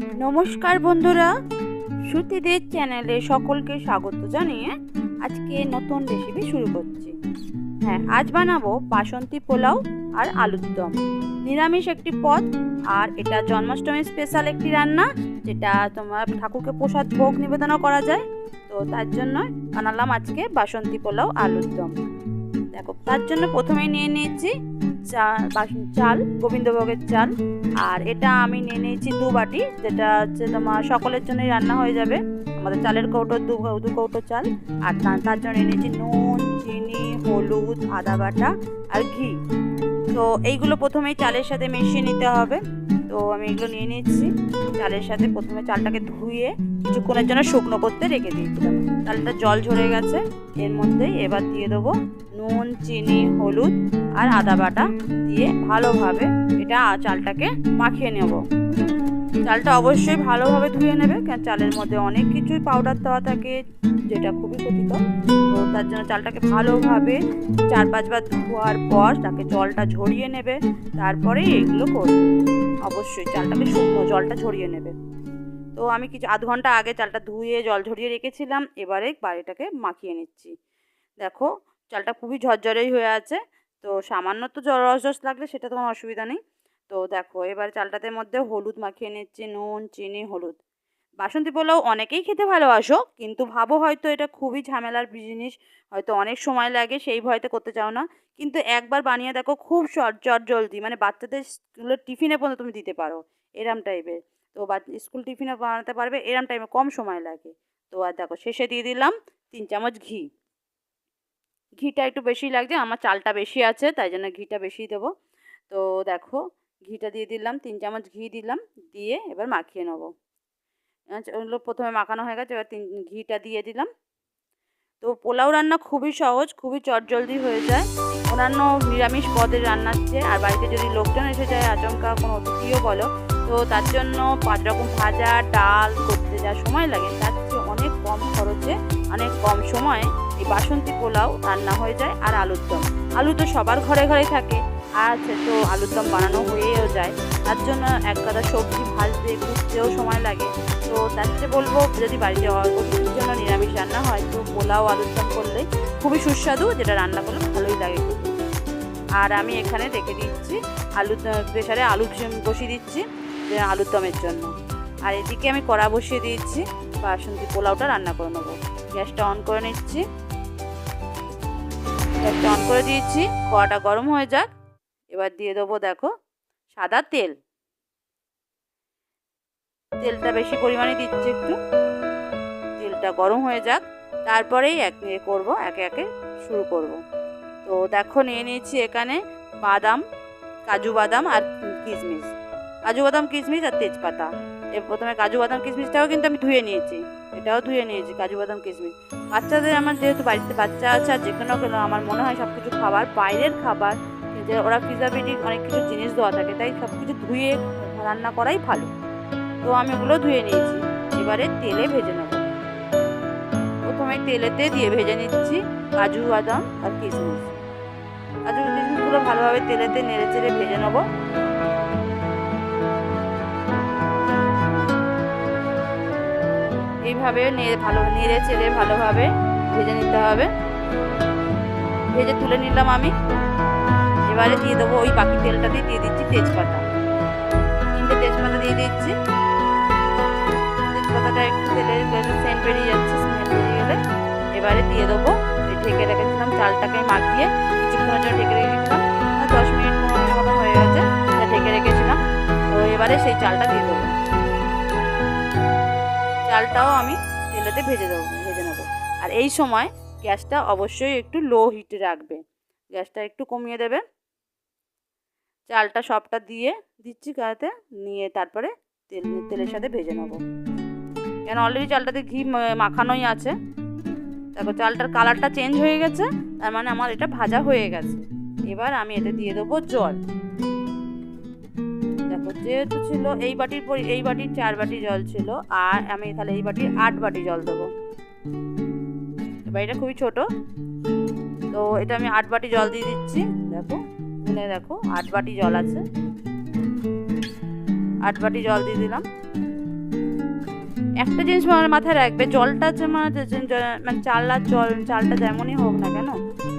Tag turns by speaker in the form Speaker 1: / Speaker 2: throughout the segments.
Speaker 1: নমস্কার বন্ধুরা, শ্রুতিদের চ্যানেলে সকলকে স্বাগত জানিয়ে আজকে নতুন রেসিপি শুরু করছি। হ্যাঁ আজ বানাবো বাসন্তী পোলাও আর আলুর দম। নিরামিষ একটি পদ আর এটা জন্মাষ্টমী স্পেশাল একটি রান্না, যেটা তোমার ঠাকুরকে প্রসাদ ভোগ নিবেদনও করা যায়। তো তার জন্য বানালাম আজকে বাসন্তী পোলাও, আলুর দম। দেখো, তার জন্য প্রথমেই নিয়ে নিয়েছি চাল গোবিন্দভোগের চাল। আর এটা আমি নিয়ে নিয়েছি দু বাটি, যেটা হচ্ছে তোমার সকলের জন্যই রান্না হয়ে যাবে। আমাদের চালের কৌটো, দু দু কৌটো চাল। আর তার জন্য নিয়ে নিয়েছি নুন, চিনি, হলুদ, আদা বাটা আর ঘি। তো এইগুলো প্রথমেই চালের সাথে মিশিয়ে নিতে হবে। তো আমি এগুলো নিয়ে নিচ্ছি চালের সাথে প্রথমে চালটাকে ধুয়ে কিছুক্ষণের জন্য শুকনো করতে রেখে দিয়েছিলাম। চালটা জল ঝরে গেছে। এর মধ্যেই এবার দিয়ে দেবো নুন, চিনি, হলুদ আর আদা বাটা দিয়ে ভালোভাবে এটা চালটাকে মাখিয়ে নেব। চালটা অবশ্যই ভালোভাবে ধুয়ে নেবে, কারণ চালের মধ্যে অনেক কিছুই পাউডার দেওয়া থাকে, যেটা খুবই ক্ষতিকর। তো তার জন্য চালটাকে ভালোভাবে চার পাঁচবার ধোয়ার পর তাকে জলটা ঝরিয়ে নেবে তারপরে এগুলো করবে। অবশ্যই চালটাকে শুকনো জলটা ঝরিয়ে নেবে। তো আমি কিছু আধ ঘণ্টা আগে চালটা ধুয়ে, জল ঝরিয়ে রেখেছিলাম। এবারে বাড়িটাকে মাখিয়ে নিচ্ছি। দেখো, চালটা খুবই ঝরঝরেই হয়ে আছে। তো সামান্য তো রস রস লাগলে সেটা তো কোনো অসুবিধা নেই। তো দেখো, এবার চালটাতে মধ্যে হলুদ মাখিয়ে নিচ্ছি, নুন, চিনি, হলুদ। বাসন্তী পোলাও অনেকেই খেতে ভালোবাসো, কিন্তু ভাবো হয়তো এটা খুবই ঝামেলার জিনিস। হয়তো অনেক সময় লাগে, সেই ভয়তে করতে চাও না। কিন্তু একবার বানিয়ে দেখো, খুব চট চট জলদি। মানে বাচ্চাদের টিফিনে পর্যন্ত তুমি দিতে পারো, এরম টাইপের তো বা স্কুল টিফিনে বানাতে পারবে এরম টাইমে কম সময় লাগে। তো আর দেখো শেষে দিয়ে দিলাম তিন চামচ ঘি। ঘিটা একটু বেশি লাগছে আমার চালটা বেশি আছে তাই জন্য ঘিটা বেশি দেবো। তো দেখো ঘিটা দিয়ে দিলাম তিন চামচ ঘি দিলাম দিয়ে এবার মাখিয়ে নেব। আচ্ছা, ওগুলো প্রথমে মাখানো হয়ে গেছে এবার তিন ঘিটা দিয়ে দিলাম। তো পোলাও রান্না খুবই সহজ খুবই চটজলদি হয়ে যায়। অন্যান্য নিরামিষ পদের রান্নার চেয়ে আর বাড়িতে যদি লোকজন এসে যায় আচমকা কোনো অতিথিও বলো তো তার জন্য পাঁচ রকম ভাজা, ডাল করতে যা সময় লাগে, তার চেয়ে অনেক কম খরচে, অনেক কম সময়ে এই বাসন্তী পোলাও রান্না হয়ে যায় আর আলুর দম। আলু তো সবার ঘরে ঘরে থাকে। আর তো আলুর দম বানানো হয়েও যায়। তার জন্য এক গাদা সবজি ভাজতে কুটতেও সময় লাগে। তো তার চেয়ে বলব, যদি বাড়িতে অতিথির জন্য নিরামিষ রান্না হয়, তো পোলাও, আলুর দম করলে খুবই সুস্বাদু, যেটা রান্না করলে ভালোই লাগে আর আমি এখানে রেখে দিচ্ছি আলু প্রেশারে আলু বসিয়ে দিচ্ছি। আলুর দমের জন্য। আর এদিকে আমি কড়া বসিয়ে দিয়েছি, বাসন্তী পোলাওটা রান্না করে নেব। গ্যাসটা অন করে নিচ্ছি। গ্যাসটা অন করে দিয়েছি, কড়াটা গরম হয়ে যাক। এবার দিয়ে দেবো দেখো, সাদা তেল। তেলটা বেশি পরিমাণে দিচ্ছি একটু। তেলটা গরম হয়ে যাক, তারপরেই এক করব, একে একে শুরু করব। তো দেখো, নিয়ে নিয়েছি এখানে বাদাম, কাজু বাদাম আর কিশমিশ। কাজু বাদাম কিশমিশ আর তেজপাতা। এর প্রথমে কাজু বাদাম কিশমিশটাও কিন্তু আমি ধুয়ে নিয়েছি। এটাও ধুয়ে নিয়েছি, কাজু বাদাম কিশমিশ। বাচ্চাদের আমার যেহেতু বাড়িতে বাচ্চা আছে আর যে কোনো, আমার মনে হয় সব কিছু খাবার, বাইরের খাবার, যে ওরা প্রিজারভেটিভ অনেক কিছু জিনিস দেওয়া থাকে, তাই সব কিছু ধুয়ে রান্না করাই ভালো। তো আমি ওগুলো ধুয়ে নিয়েছি। এবারে তেলে ভেজে নেব। প্রথমে তেলেতে দিয়ে ভেজে নিচ্ছি কাজু বাদাম আর কিশমিশ। কাজু কিশমিশগুলো ভালোভাবে তেলেতে নেড়ে চেড়ে ভেজে নেব। এইভাবে ভালো নেড়ে চেড়ে ভালোভাবে ভেজে নিতে হবে। ভেজে তুলে নিলাম আমি। এবারে দিয়ে দেবো ওই বাকি তেলটাতেই দিয়ে দিচ্ছি তেজপাতা। তিনটে তেজপাতা দিয়ে দিচ্ছি। তেজপাতাটা একটু তেলের সেন্ট বেরিয়ে যাচ্ছে, সেন্ট বেরিয়ে গেলে এবারে দিয়ে দেবো ঢেকে রেখেছিলাম চালটাকে মাখিয়ে। কিছুক্ষণের জন্য ঢেকে রেখেছিলাম। দশ মিনিট পনেরো মতো হয়ে গেছে ঢেকে রেখেছিলাম। তো এবারে সেই চালটা দিয়ে দেবো। চালটাও আমি তেলেতে ভেজে দেবো, ভেজে নেব। আর এই সময় গ্যাসটা অবশ্যই একটু লো হিটে রাখবে। গ্যাসটা একটু কমিয়ে দেবে। চালটা সবটা দিয়ে দিচ্ছি গাতে, নিয়ে তারপরে তেল, তেলের সাথে ভেজে নেব। কেন অলরেডি চালটাতে ঘি মাখানোই আছে। দেখো চালটার কালারটা চেঞ্জ হয়ে গেছে, তার মানে আমার এটা ভাজা হয়ে গেছে। এবার আমি এটা দিয়ে দেবো জল। যেহেতু ছিল এই বাটির পরি, এই বাটির চার বাটি জল ছিল, আর আমি তাহলে এই বাটির আট বাটি জল দেবো। বাটিটা খুবই ছোট। তো এটা আমি আট বাটি জল দিয়ে দিচ্ছি। দেখো, এখানে দেখো, আট বাটি জল আছে। আট বাটি জল দিয়ে দিলাম। একটা জিনিস মানে মাথায় রাখবে, জলটা যে- মানে চালার জল, চালটা যেমনই হোক না কেন,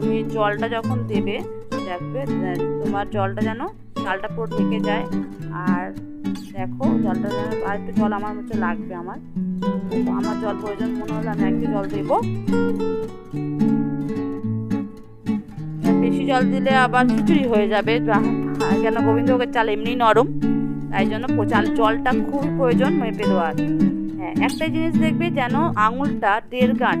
Speaker 1: তুমি জলটা যখন দেবে, দেখবে তোমার জলটা যেন চালটা পুরো থেকে যায়। আর দেখো, জলটা আর একটু জল আমার মধ্যে লাগবে আমার। তো আমার জল প্রয়োজন মনে হলে আমি একটু জল দেবো। বেশি জল দিলে আবার খিচুড়ি হয়ে যাবে। যা- কেন গোবিন্দভোগের চাল এমনি নরম। তাই জন্য চাল, জলটা খুব প্রয়োজন মেপে দেওয়ার। হ্যাঁ একটাই জিনিস দেখবে যেন আঙুলটা দেড় গাঁট,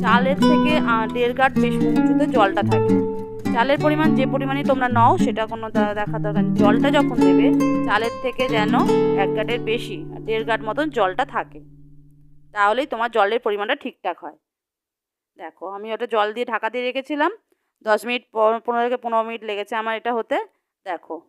Speaker 1: চালের থেকে দেড় গাঁট বেশি উঁচুতে জলটা থাকে। চালের পরিমাণ যে পরিমাণে তোমরা নাও, সেটা কোনো দা- দেখার দরকার জলটা যখন দেবে, চালের থেকে যেন এক গাঁটের বেশি, আর দেড় গাঁট মতন জলটা থাকে, তাহলেই তোমার জলের পরিমাণটা ঠিকঠাক হয়। দেখো, আমি ওটা জল দিয়ে ঢাকা দিয়ে রেখেছিলাম, দশ মিনিট পনেরো থেকে পনেরো মিনিট লেগেছে আমার এটা হতে। দেখো,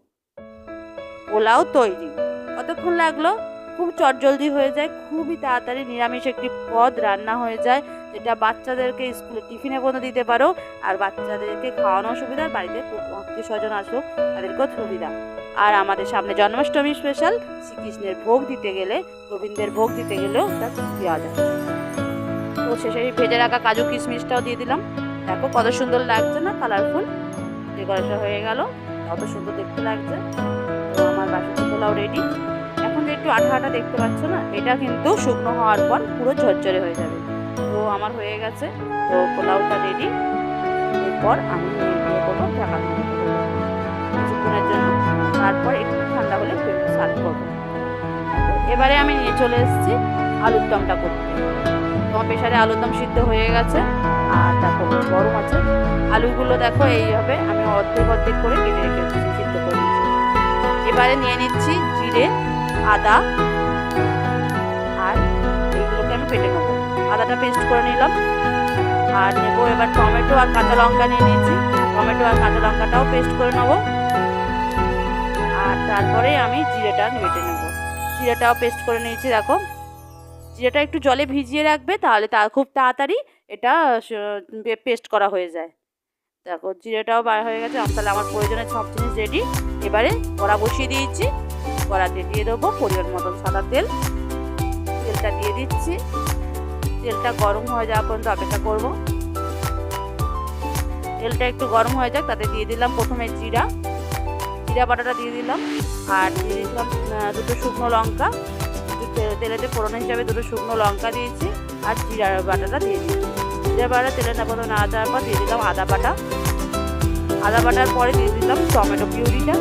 Speaker 1: পোলাও তৈরি, কতক্ষণ লাগল? খুব চটজলদি হয়ে যায়, খুবই তাড়াতাড়ি নিরামিষ একটি পদ রান্না হয়ে যায়। যেটা বাচ্চাদেরকে স্কুলে টিফিনে পর্যন্ত দিতে পারো, আর বাচ্চাদেরকে খাওয়ানো সুবিধা বাড়িতে আত্মীয় স্বজন আসুক তাদেরকেও সুবিধা আর আমাদের সামনে জন্মাষ্টমী স্পেশাল শ্রীকৃষ্ণের ভোগ দিতে গেলে, গোবিন্দের ভোগ দিতে গেলেও তা দেওয়া যায়। তো শেষে ভেজে রাখা কাজু কিশমিশটাও দিয়ে দিলাম। দেখো কত সুন্দর লাগছে না কালারফুল ডেকোরেশন হয়ে গেল, কত সুন্দর দেখতে লাগছে। তো আমার বাসন্তী পোলাও রেডি এখন যে একটু আঠা আঠা দেখতে পাচ্ছ না, এটা কিন্তু শুকনো হওয়ার পর পুরো ঝরঝরে হয়ে যাবে। তো আমার হয়ে গেছে। তো পোলাওটা রেডি এরপর আমি নিয়ে করব ঢাকা দিয়ে। কিছুক্ষণের জন্য। তারপর একটু ঠান্ডা হলে সার্ভ করব। এবারে আমি নিয়ে চলে এসেছি আলুর দমটা করতে। তোমার প্রেশারে আলুর দম সিদ্ধ হয়ে গেছে। আর দেখো, গরম আছে। আলুগুলো দেখো এইভাবে আমি অর্ধেক অর্ধেক করে কেটে রেখেছি সিদ্ধ করে এবারে নিয়ে নিচ্ছি জিরে, আদা। আর এইগুলোকে আমি পেটে নেব। আদাটা পেস্ট করে নিলাম। আর নেব এবার টমেটো আর কাঁচা লঙ্কা নিয়ে নিয়েছি। টমেটো আর কাঁচা লঙ্কাটাও পেস্ট করে নেব। আর তারপরে আমি জিরেটা বেটে নেব। জিরেটাও পেস্ট করে নিয়েছি, দেখো। জিরেটা একটু জলে ভিজিয়ে রাখবে, তাহলে তা খুব তাড়াতাড়ি এটা পেস্ট করা হয়ে যায়। দেখো, জিরেটাও বার হয়ে গেছে তাহলে আমার প্রয়োজনের সব জিনিস রেডি এবারে কড়া বসিয়ে দিয়েছি। কড়াতে দিয়ে দেবো পরিমাণ মতন সাদা তেল। তেলটা দিয়ে দিচ্ছি। তেলটা গরম হয়ে যাওয়া পর্যন্ত অপেক্ষা করব। তেলটা একটু গরম হয়ে যাক, তাতে দিয়ে দিলাম প্রথমে জিরা। জিরা বাটাটা দিয়ে দিলাম, আর দিয়ে দিলাম দুটো শুকনো লঙ্কা। তেলেতে ফোড়ন হিসাবে দুটো শুকনো লঙ্কা দিয়েছি, আর জিরা বাটাটা দিয়ে দিয়েছি জিরা বাটা তেলে না প্রথমে না দেওয়ার পর দিয়ে দিলাম আদা বাটা। আদা বাটার পরে দিয়ে দিলাম টমেটো পিউরিটা।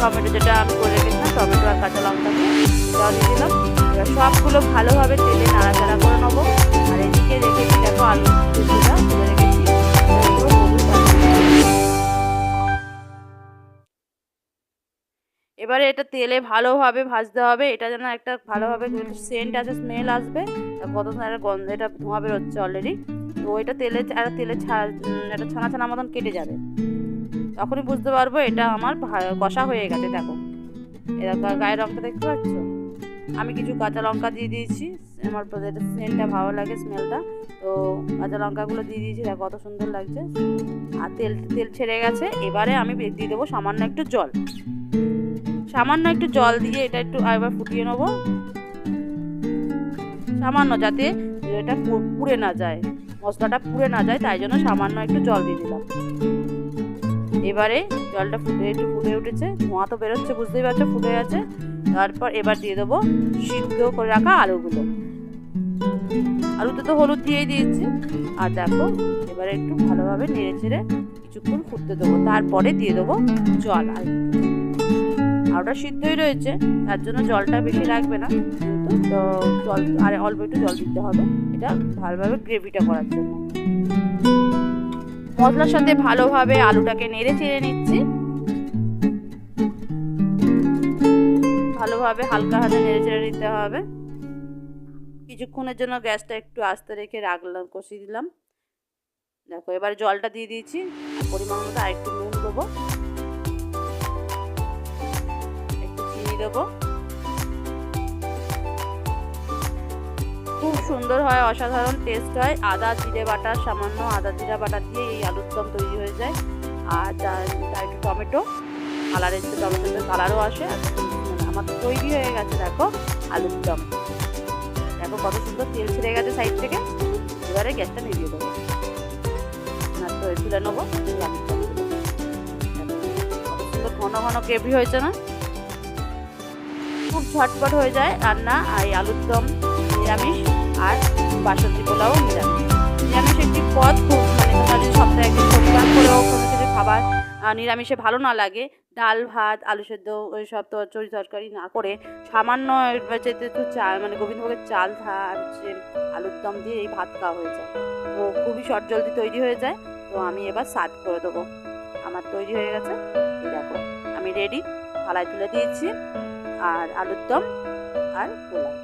Speaker 1: টমেটো যেটা আমি করে রেখেছিলাম, টমেটো আর কাঁচা লঙ্কা দিয়ে। দিয়ে দিলাম। এবার সবগুলো ভালোভাবে তেলে নাড়াচাড়া করে নেব। আর এদিকে রেখেছি দেখো আলু এবার আর এটা তেলে ভালোভাবে ভাজতে হবে। এটা যেন একটা ভালোভাবে সেন্ট আছে স্মেল আসবে আর কত একটা গন্ধ এটা ধোঁয়া বেরোচ্ছে অলরেডি তো এটা তেলে একটা তেলে ছা- উম, একটা ছানা ছানা মতন কেটে যাবে। তখনই বুঝতে পারব এটা আমার কষা হয়ে গেছে দেখো। এরকম গায়ের রঙটা দেখতে পাচ্ছ? আমি কিছু কাঁচা লঙ্কা দিয়ে দিয়েছি। আমার সেন্টটা ভালো লাগে স্মেলটা তো কাঁচা লঙ্কাগুলো দিয়ে দিয়েছি, দেখো কত সুন্দর লাগছে। আর তেল তেল ছেড়ে গেছে, এবারে আমি দিয়ে দেবো সামান্য একটু জল। সামান্য একটু জল দিয়ে এটা একটু আবার ফুটিয়ে নেব। সামান্য যাতে এটা পুড়ে না যায়, মশলাটা পুড়ে না যায়, তাই জন্য সামান্য একটু জল দিয়ে দিলাম। এবারে জলটা ফুটে, একটু ফুটে উঠেছে, ধোঁয়া তো বেরোচ্ছে, বুঝতেই পারছ, ফুটে গেছে। তারপর এবার দিয়ে দেবো সিদ্ধ করে রাখা আলুগুলো। আলুতে তো হলুদ দিয়েই দিয়েছি। আর দেখো, এবারে একটু ভালোভাবে নেড়ে চেড়ে কিছুক্ষণ ফুটতে দেবো। তারপরে দিয়ে দেবো জল। আর আলুটা সিদ্ধই রয়েছে, তার জন্য জলটা বেশি লাগবে না। কিন্তু জল, আর অল্প একটু জল দিতে হবে। এটা ভালোভাবে গ্রেভিটা করার জন্য। মশলার সাথে ভালোভাবে আলুটাকে নেড়ে চেড়ে নিচ্ছি। ভালোভাবে হালকা হাতে নেড়ে চেড়ে নিতে হবে। কিছুক্ষণের জন্য গ্যাসটা একটু আস্তে রেখে রাখলাম, কষিয়ে দিলাম। দেখো, এবার জলটা দিয়ে দিয়েছি। পরিমাণ মতো আরেকটু নুন দেবো। একটু চিনি দেবো। খুব সুন্দর হয়, অসাধারণ টেস্ট হয়। আদা, জিরে বাটা, সামান্য আদা জিরা বাটা দিয়ে এই আলুর দম তৈরি হয়ে যায়। আর তার একটু টমেটো। কালারের টমেটোতে কালারও আসে। আর আমার তৈরি হয়ে গেছে, দেখো, আলুর দম। দেখো কত সুন্দর তেল ছেড়ে গেছে সাইড থেকে। এবারে গ্যাসটা নিভিয়ে দেবো। তুলে নেব সুন্দর ঘন ঘন গ্রেভি হয়েছে না? খুব ঝটপট হয়ে যায় রান্না, আর আলুর দম, নিরামিষ, আর বাসন্তী পোলাও নিরামিষ। নিরামিষ একটি পদ। নিরামিষে ভালো না লাগে। ডাল, ভাত, আলু সেদ্ধ, ওই সব তরকারি তরকারি না করে সামান্য যেতে একটু চাল মানে গোবিন্দভোগের চাল হচ্ছে আলুর দম দিয়ে এই ভাত খাওয়া হয়ে যায়। তো খুবই শর্ট জলদি তৈরি হয়ে যায়। তো আমি এবার সার্ভ করে দেবো। আমার তৈরি হয়ে গেছে। দেখো, আমি রেডি থালায় তুলে দিয়েছি। আর আলুর দম আর পোলাও।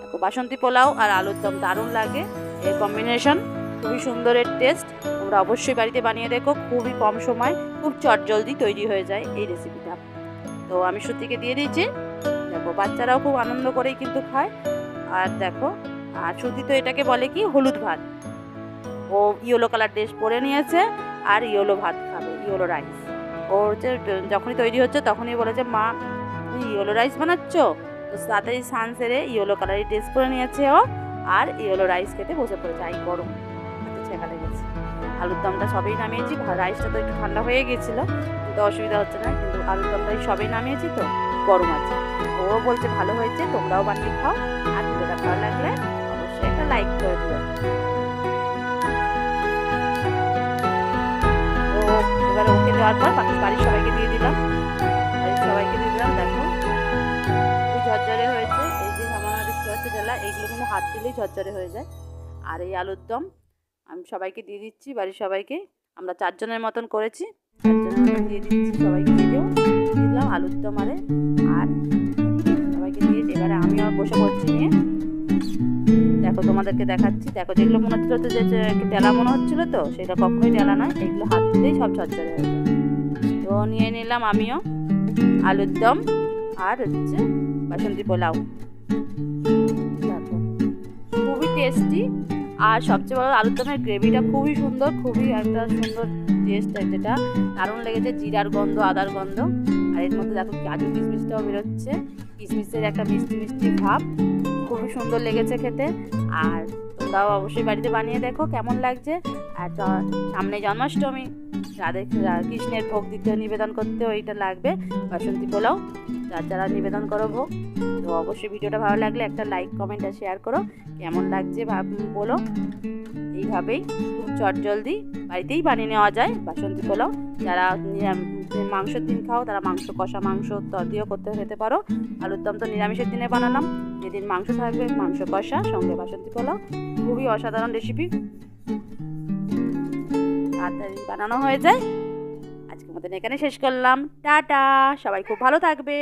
Speaker 1: দেখো, বাসন্তী পোলাও আর আলুর দম দারুণ লাগে। এই কম্বিনেশন খুবই সুন্দরের টেস্ট তোমরা অবশ্যই বাড়িতে বানিয়ে দেখো, খুবই কম সময় খুব চটজলদি তৈরি হয়ে যায় এই রেসিপিটা তো আমি সুতিকে দিয়ে দিয়েছি। দেখো, বাচ্চারাও খুব আনন্দ করেই কিন্তু খায়। আর দেখো, আর সুতি তো এটাকে বলে কি, হলুদ ভাত। ও ইয়েলো কালার ড্রেস পরে নিয়েছে আর ইয়েলো ভাত খাবে, ইয়েলো রাইস ও হচ্ছে, যখনই তৈরি হচ্ছে তখনই বলেছে, মা, তুমি ইয়েলো রাইস বানাচ্ছ? তো তাড়াতাড়ি সান সেরে ইয়েলো কালারের ড্রেস পরে নিয়েছে ও আর ইয়েলো রাইস খেতে বসে পড়েছে। আই গরম। আলুর দমটা সবেই নামিয়েছি রাইসটা তো একটু ঠান্ডা হয়ে গেছিল, কিন্তু অসুবিধা হচ্ছে না, কিন্তু আলুর দমটা সবেই নামিয়েছি তো, গরম আছে। ও বলছে ভালো হয়েছে, তোমরাও বানিয়ে খাও, আর ভিডিওটা ভালো লাগলে অবশ্যই একটা লাইক করে দিও। ওকে বাকি বাড়ির সবাইকে দিয়ে দিলাম। সবাইকে দিয়ে দিলাম হয়েছে, এই যে জেলা এইগুলো হাত দিলেই ঝরঝরে হয়ে যায়। আর এই আলুর দম আমি সবাইকে দিয়ে দিচ্ছি, বাড়ির সবাইকে। আমরা চারজনের মতন করেছি, চারজনের দিয়ে দিচ্ছি, সবাইকে দিয়ে দিও দিলাম আলুর দম আরে আর সবাইকে দিয়ে এবারে আমিও বসে পড়ছি নিয়ে। দেখো তোমাদেরকে দেখাচ্ছি। দেখো যেগুলো মনে হচ্ছিল তো যে একটু টেলা মনে হচ্ছিল তো, সেটা কখনোই টেলা নয়। এগুলো হাত দিলেই সব ঝরঝরে হয়ে যায়। তো নিয়ে নিলাম আমিও আলুর দম আর হচ্ছে বাসন্তী পোলাও। দেখো, খুবই টেস্টি আর সবচেয়ে বড় আলুর দমের গ্রেভিটা খুবই সুন্দর, খুবই একটা সুন্দর টেস্ট যেটা। দারুণ লেগেছে, জিরার গন্ধ, আদার গন্ধ। আর এর মধ্যে দেখো কাজু কিশমিশটাও বেরোচ্ছে। কিশমিশের একটা মিষ্টি মিষ্টি ভাব। খুবই সুন্দর লেগেছে খেতে। আর তোমরাও অবশ্যই বাড়িতে বানিয়ে দেখো, কেমন লাগছে। আর সামনে জন্মাষ্টমী, রাধে কৃষ্ণের ভোগ দিতে নিবেদন করতে ওইটা লাগবে। বাসন্তী পোলাও। যার যারা নিবেদন করো ভোগ, তো অবশ্যই ভিডিওটা ভালো লাগলে একটা লাইক কমেন্ট আর শেয়ার করো। কেমন লাগছে ভাব, বলো। এইভাবেই খুব চটজলদি বাড়িতেই বানিয়ে নেওয়া যায়, বাসন্তী পোলাও। যারা মাংসের দিন খাও, তারা মাংস, কষা মাংস দিয়েও করতে খেতে পারো। আলুর দম তো নিরামিষের দিনে বানালাম। যেদিন মাংস থাকবে, মাংস, কষা, সঙ্গে বাসন্তী পোলাও। খুবই অসাধারণ রেসিপি তাড়াতাড়ি বানানো হয়ে যায়। আজকের মতন এখানে শেষ করলাম। টাটা সবাই খুব ভালো থাকবে।